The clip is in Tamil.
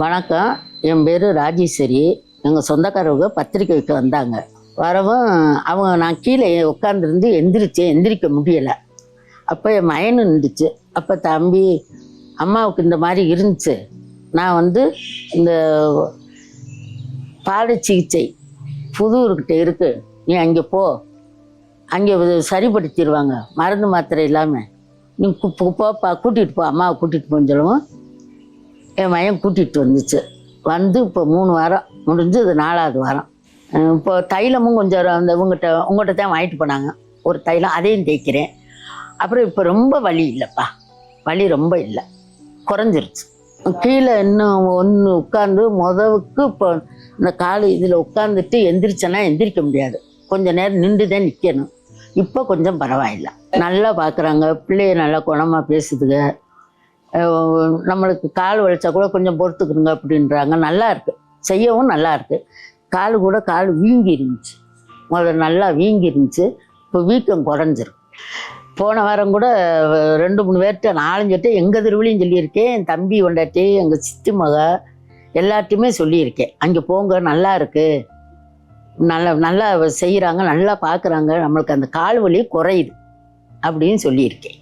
வணக்கம். என் பேர் ராஜேஸ்வரி. எங்கள் சொந்தக்காரவங்க பத்திரிக்கைக்கு வந்தாங்க. வரவும் அவங்க நான் கீழே உட்காந்துருந்து எந்திரிச்சேன். எந்திரிக்க முடியலை. அப்போ என் மயனு இருந்துச்சு அப்போ தம்பி அம்மாவுக்கு இந்த மாதிரி இருந்துச்சு. நான் வந்து இந்த பாட சிகிச்சை புதூர்கிட்ட இருக்கு. நீ அங்கே போ. அங்கே சரிப்படுத்திடுவாங்க. மருந்து மாத்திரை இல்லாமல் நீ போ- போப்பா கூட்டிகிட்டு போ. அம்மாவை கூட்டிகிட்டு போன்னு சொல்லவும். என் மயம் கூட்டிகிட்டு வந்துச்சு. வந்து இப்போ மூணு வாரம் முடிஞ்சு இது நாலாவது வாரம். இப்போ தைலமும் கொஞ்சம் அந்த உங்கள்கிட்ட உங்கள்கிட்ட தான் வாங்கிட்டு போனாங்க. ஒரு தைலம் அதையும் தேய்க்கிறேன். அப்புறம் இப்போ ரொம்ப வலி இல்லைப்பா. வலி ரொம்ப இல்லை. குறைஞ்சிருச்சு. கீழே இன்னும் ஒன்று உட்காந்து முதவுக்கு இப்போ இந்த கால் இதில் உட்காந்துட்டு எந்திரிச்சேன்னா எந்திரிக்க முடியாது. கொஞ்சம் நேரம் நின்று தான் நிற்கணும் இப்போ கொஞ்சம் பரவாயில்லை. நல்லா பார்க்குறாங்க பிள்ளைய நல்லா குணமாக பேசுதுங்க. நம்மளுக்கு கால் வலிச்சா கூட கொஞ்சம் பொறுத்துக்கணுங்க அப்படின்றாங்க. நல்லா இருக்கு. செய்யவும் நல்லா இருக்கு. கால் கூட கால் வீங்கி இருந்துச்சு முதல்ல நல்லா வீங்கி இருந்துச்சு இப்போ வீக்கம் குறைஞ்சிருக்கு. போன வாரம் கூட ரெண்டு மூணு பேர்கிட்ட நாலஞ்சிட்ட எங்கள் தெருவுலையும் சொல்லியிருக்கேன். என் தம்பி கொண்டாட்டி எங்கள் சித்தி மக எல்லார்ட்டையுமே சொல்லியிருக்கேன். அங்கே போங்க நல்லா இருக்கு. நல்லா நல்லா செய்கிறாங்க நல்லா பார்க்குறாங்க நம்மளுக்கு அந்த கால் வலி குறையுது. அப்படின்னு சொல்லியிருக்கேன்.